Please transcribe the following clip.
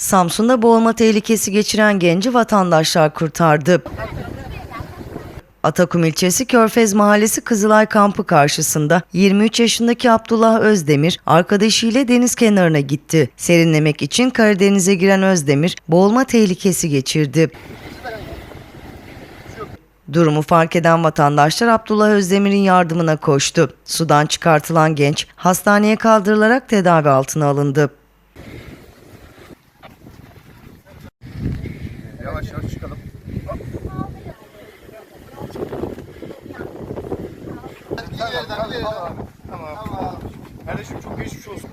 Samsun'da boğulma tehlikesi geçiren genci vatandaşlar kurtardı. Atakum ilçesi Körfez Mahallesi Kızılay kampı karşısında 23 yaşındaki Abdullah Özdemir arkadaşıyla deniz kenarına gitti. Serinlemek için Karadeniz'e giren Özdemir boğulma tehlikesi geçirdi. Durumu fark eden vatandaşlar Abdullah Özdemir'in yardımına koştu. Sudan çıkartılan genç hastaneye kaldırılarak tedavi altına alındı. Yavaş yavaş çıkalım. Tamam, tamam, tamam. Tamam. Kardeşim çok geçmiş olsun.